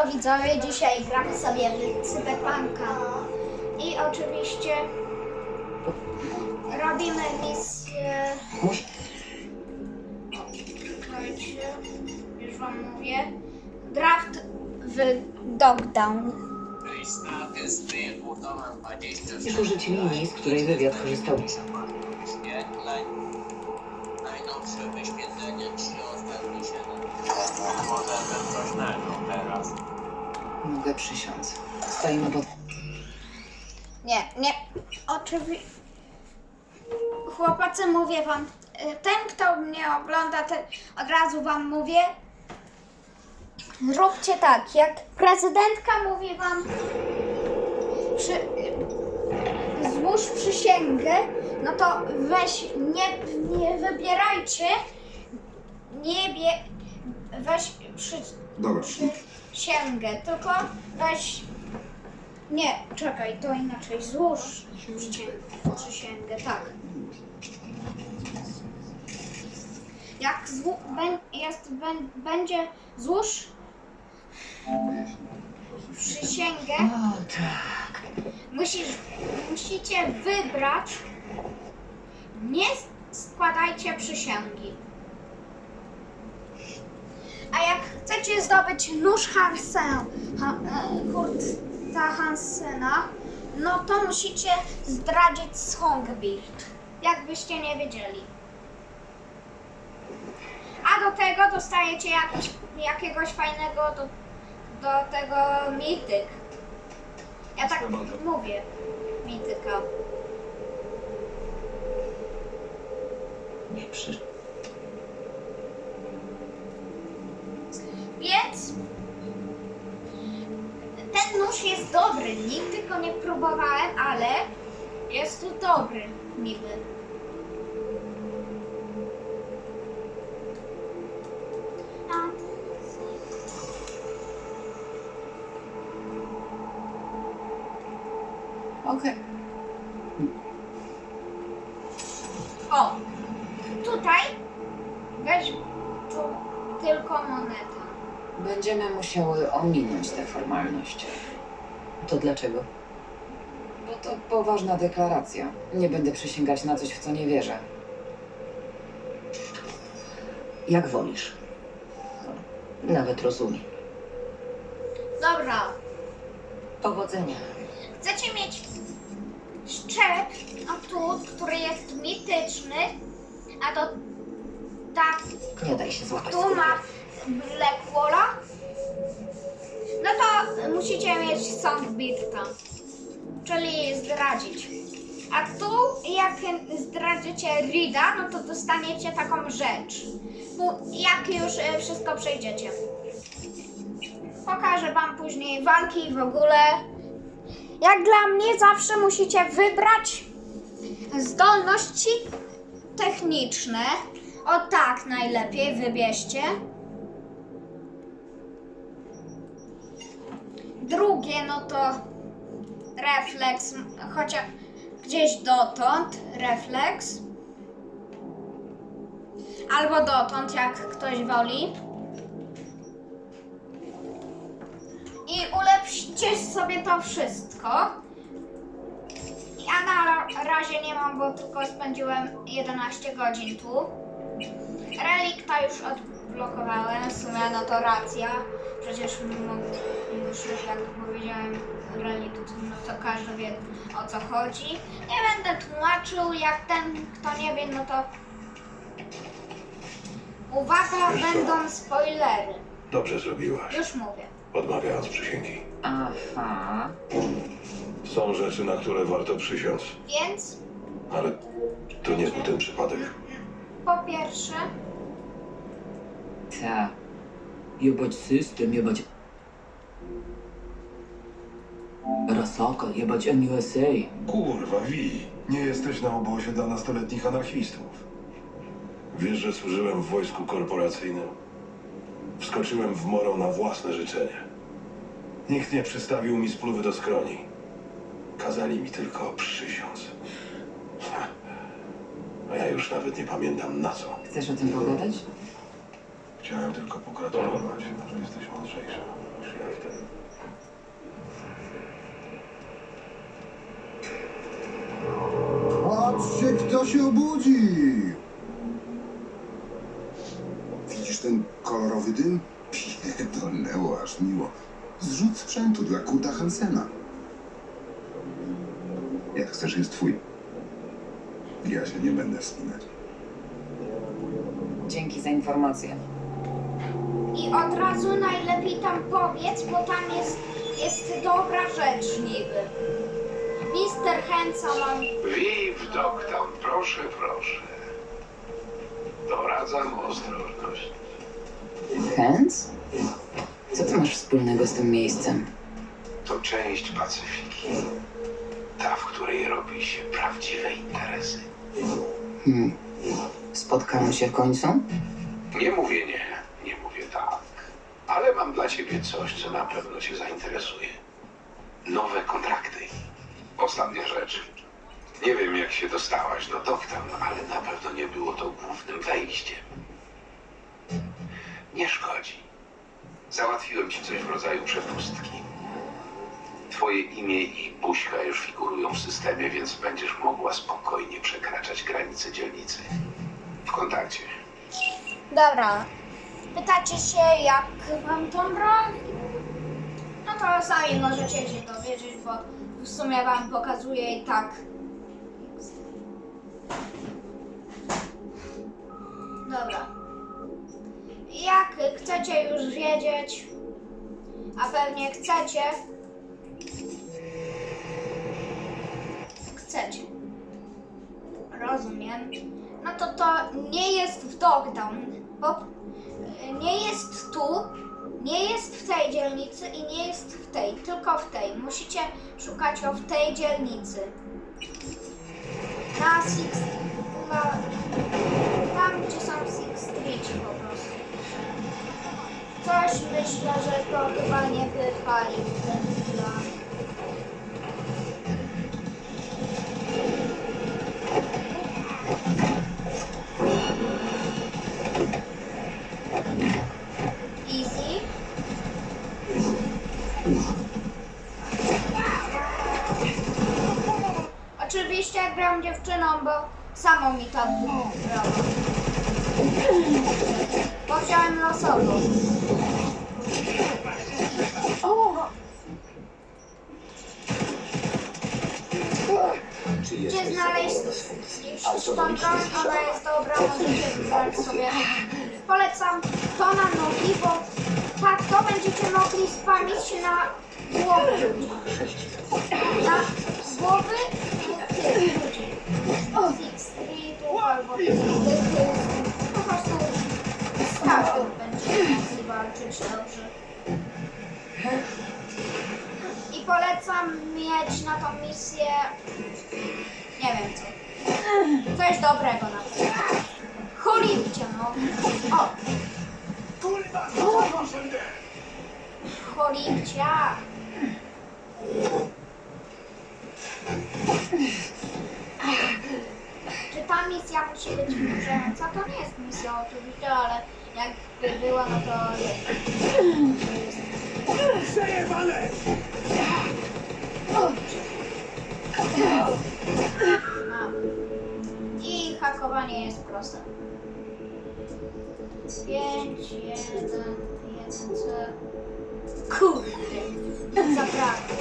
Siemano widzowie, dzisiaj gramy sobie w Cyberpunka. I oczywiście robimy misję... Słuchajcie, już wam mówię. Draft w Dogdown. Lista jest wybudowana 26 Jest użyć linii, z której wywiad korzystał. Wyświetleń. Najnowsze Mogę przysiąc. Stoimy pod... Nie, nie. Oczywiście. Chłopacy, mówię wam, y, ten kto mnie ogląda, ten od razu wam mówię. Róbcie tak, jak prezydentka mówi wam, przy, złóż przysięgę, no to weź, nie, nie wybierajcie, nie bie, weź przy, Dobra. Przysięgę, tylko weź nie, czekaj, to inaczej. Złóż przysięgę, przysięgę tak. Jak złu, bę, jest, bę, będzie złóż przysięgę, O tak. musisz, musicie wybrać, nie składajcie przysięgi. A jak chcecie zdobyć nóż Hansen, ha, e, Kurta Hansena, no to musicie zdradzić Songbild, jakbyście nie wiedzieli. A do tego dostajecie jakiś, jakiegoś fajnego do, do tego mityk. Ja tak mówię, mityka. Nie przy... Więc ten nóż jest dobry. Nigdy go nie próbowałem, ale jest dobry, miły. A, Okej. O, tutaj weź tu tylko monetę. Będziemy musiały ominąć tę formalność. To dlaczego? Bo to poważna deklaracja. Nie będę przysięgać na coś, w co nie wierzę. Jak wolisz. Nawet rozumiem. Dobra, Powodzenia. chcecie mieć szczep, a tu, który jest mityczny, a to tak Nie daj się złapać. Tu ma Black Walla. No to musicie mieć Songbirda, czyli zdradzić. A tu jak zdradzicie Rida, no to dostaniecie taką rzecz. Jak już e, wszystko przejdziecie. Pokażę wam później walki w ogóle. Jak dla mnie zawsze musicie wybrać zdolności techniczne. O tak najlepiej wybierzcie. Drugie, no to refleks, chociaż gdzieś dotąd, refleks. Albo dotąd, jak ktoś woli. I ulepszcie sobie to wszystko. Ja na razie nie mam, bo tylko spędziłem 11 godzin tu. Relikta już odblokowałem, w sumie no to racja. Przecież m- już jak powiedziałem relikt, no to każdy wie o co chodzi. Nie będę tłumaczył, jak ten kto nie wie, no to uwaga, będą spoilery. Dobrze zrobiłaś, Już mówię. odmawiając przysięgi. Aha. Są rzeczy, na które warto przysiąc, Więc ale to nie był ten przypadek. Po pierwsze, Ta. Jebać system, jebać... Rasaka, jebać NUSA. Kurwa, Wi, nie jesteś na obozie dla nastoletnich anarchistów. Wiesz, że służyłem w wojsku korporacyjnym? Wskoczyłem w morą na własne życzenie. Nikt nie przystawił mi spluwy do skroni. Kazali mi tylko przysiąc. A ja już nawet nie pamiętam na co. Chcesz o tym pogadać? Chciałem tylko pogratulować, że jesteś mądrzejsza niż Kraftem. Patrzcie, kto się obudzi! Widzisz ten kolorowy dym? Pierdolnęło aż miło. Zrzut sprzętu dla Kuta Hansena. Jak chcesz, jest twój. Ja się nie będę wspinać. Dzięki za informację. I od razu najlepiej tam powiedz, bo tam jest, jest dobra rzecz niby. Mister Hensa mam... Viv Doktam, proszę, proszę. Doradzam ostrożność. Hans? Co ty masz wspólnego z tym miejscem? To część Pacyfiki. Ta, w której robi się prawdziwe interesy. Hmm. Spotkamy się w końcu? Nie mówię nie, nie mówię tak. Ale mam dla ciebie coś, co na pewno cię zainteresuje. Nowe kontrakty. Ostatnia rzecz. Nie wiem, jak się dostałaś do Doktam, ale na pewno nie było to głównym wejściem. Nie szkodzi. Załatwiłem ci coś w rodzaju przepustki. Twoje imię i buźka już figurują w systemie, więc będziesz mogła spokojnie przekraczać granice dzielnicy. W kontakcie. Dobra. Pytacie się, jak mam tą broń? No to sami możecie się dowiedzieć, bo w sumie wam pokazuję i tak. Dobra. Jak chcecie już wiedzieć, a pewnie chcecie, chcecie. Rozumiem. No to to nie jest w Dogtown, bo y, nie jest tu, nie jest w tej dzielnicy i nie jest w tej, tylko w tej. Musicie szukać o w tej dzielnicy. Na Six... Na, tam, gdzie są Six Street po prostu. Coś myślę, że to chyba nie wypali ten plan. Easy. Oczywiście gram dziewczyną, bo samą mi tak wybrała. Bo wziąłem losową. Gdzie znaleźć tą broń? Ona jest dobra, możecie wybrać sobie. Polecam to na nogi, bo tak to będziecie mogli spamić się na głowy. Na głowy ludzi. Six Streetów albo tych, po prostu z każdym walczyć dobrze. I polecam mieć na tą misję, nie wiem co, coś dobrego na przykład. Cholipcie, no. O! Cholipcia. Czy ta misja musi być wkurzająca? To nie jest misja oczywiście, ale jakby była, no to Mam. I hakowanie jest proste. 5, 1, 1, C. Kurde, zabrakło.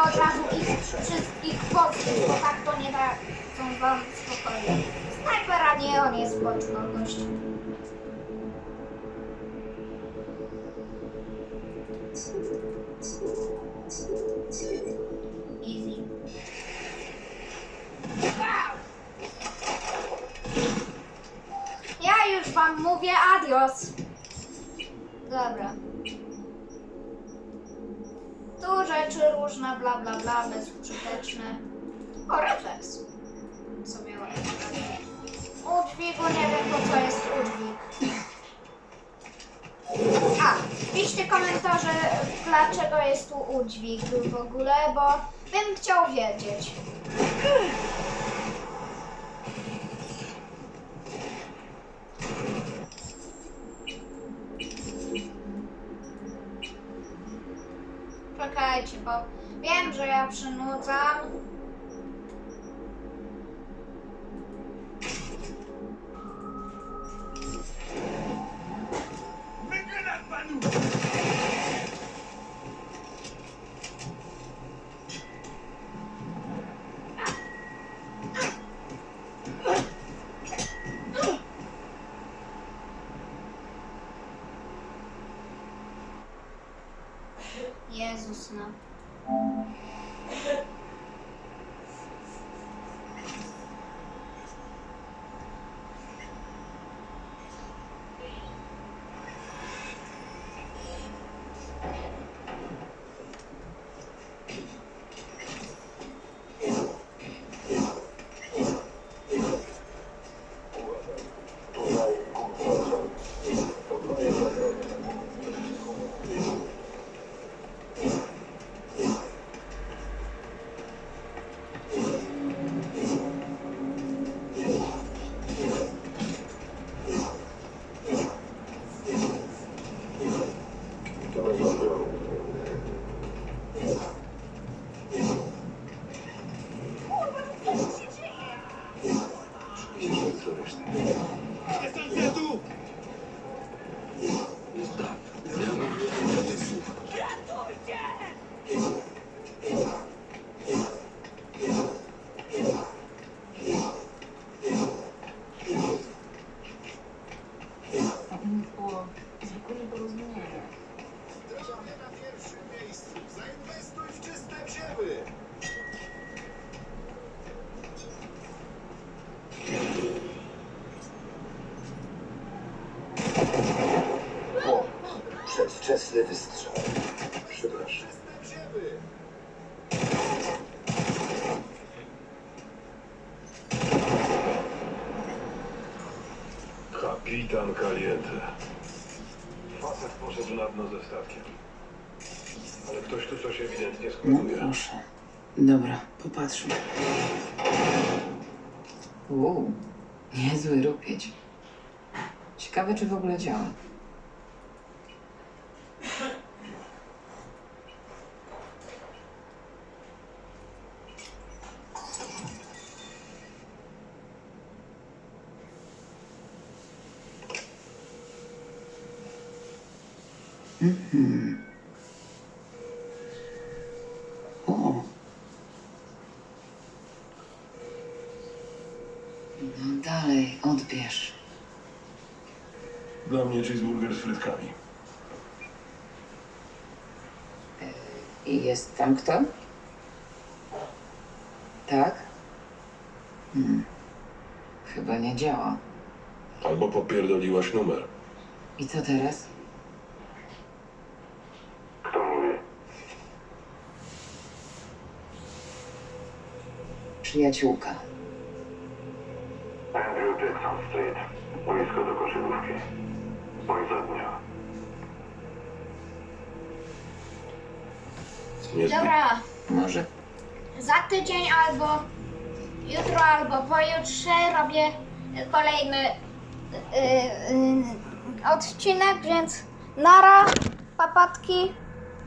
Się od razu ich wszystkich pozbyć, bo tak to nie da są wam spokojnie. Snajpera nie, on jest boczną gościem. Easy. Ja już wam mówię adios. Dobra. Tu rzeczy różne, bla bla bla, bezużyteczne. O, refleks. Co miałem? Udźwigu, nie wiem po co jest udźwig. A, piszcie komentarze, dlaczego jest tu udźwig w ogóle, bo bym chciał wiedzieć. Słuchajcie, bo wiem, że ja przynudzam. Przedwczesny wystrzał. Przepraszam. Kapitan Caliente. Facet poszedł na dno ze statkiem. Ale ktoś tu coś ewidentnie No składuje. proszę. Dobra, popatrzmy. Uuu, niezły rupieć. Ciekawe, czy w ogóle działa. Mhm. O. No dalej, odbierz. Dla mnie cheeseburger z frytkami. I jest tam kto? Tak? Hmm. Chyba nie działa. Albo popierdoliłaś numer. I co teraz? Przyjaciółka. Andrew Jackson Street, boisko do koszykówki. Za dnia. Dobra, Może za tydzień albo jutro, albo pojutrze robię kolejny y, y, odcinek, więc nara, papatki.